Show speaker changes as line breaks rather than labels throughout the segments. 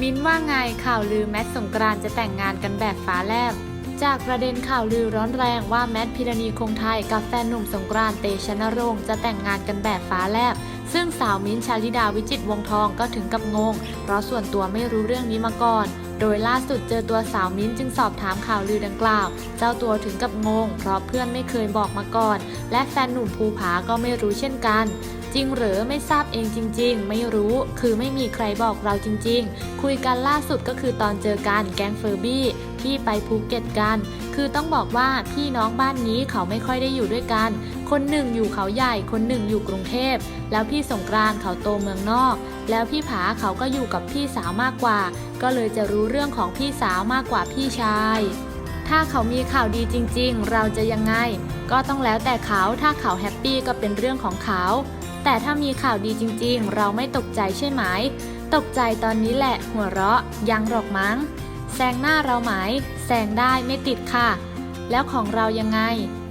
มิ้นว่าไงข่าวลือแมทสงกรานต์จะแต่งงานกันแบบฟ้าแลบ จากประเด็นข่าวลือร้อนแรงว่าแมทพิรณีคงไทยกับแฟนหนุ่มสงกรานต์เตชะนรงค์จะแต่งงานกันแบบฟ้าแลบ ซึ่งสาวมิ้นชาลิดาวิจิตวงทองก็ถึงกับงง เพราะส่วนตัวไม่รู้เรื่องนี้มาก่อน โดยล่าสุดเจอตัวสาวมิ้นจึงสอบถามข่าวลือดังกล่าว เจ้าตัวถึงกับงง เพราะเพื่อนไม่เคยบอกมาก่อน และแฟนหนุ่มภูผาก็ไม่รู้เช่นกันจริงหรือไม่ทราบเองจริง ๆ ไม่รู้ คือไม่มีใครบอกเราจริง ๆ คุยกันล่าสุดก็คือตอนเจอกันแก๊งเฟอร์บี้ที่ไปภูเก็ตกัน คือต้องบอกว่าพี่น้องบ้านนี้เขาไม่ค่อยได้อยู่ด้วยกัน คนหนึ่งอยู่เขาใหญ่ คนหนึ่งอยู่กรุงเทพ แล้วพี่สงกรานต์เขาโตเมืองนอก แล้วพี่ผาเขาก็อยู่กับพี่สาวมากกว่า ก็เลยจะรู้เรื่องของพี่สาวมากกว่าพี่ชาย ถ้าเขามีข่าวดีจริง ๆ เราจะยังไง ก็ต้องแล้วแต่เขา ถ้าเขาแฮปปี้ก็เป็นเรื่องของเขา แต่ถ้ามีข่าวดีจริง ๆ เราไม่ตกใจใช่ไหม ตกใจตอนนี้แหละ หัวเราะ ยังหรอกมั้ง แซงหน้าเราไหมแซงได้ไม่ติดค่ะ แล้วของเรายังไง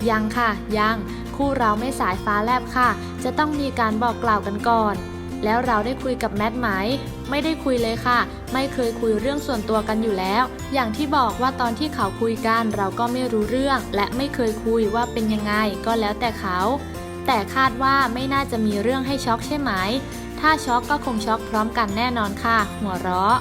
ยังค่ะ ยัง คู่เราไม่สายฟ้าแลบค่ะ จะต้องมีการบอกกล่าวกันก่อน แล้วเราได้คุยกับแมทไหม ไม่ได้คุยเลยค่ะ ไม่เคยคุยเรื่องส่วนตัวกันอยู่แล้ว อย่างที่บอกว่าตอนที่เขาคุยกันเราก็ไม่รู้เรื่อง และไม่เคยคุยว่าเป็นยังไง ก็แล้วแต่เขา แต่คาดว่าไม่น่าจะมีเรื่องให้ช็อกใช่ไหม ถ้าช็อกก็คงช็อกพร้อมกันแน่นอนค่ะ หัวเราะ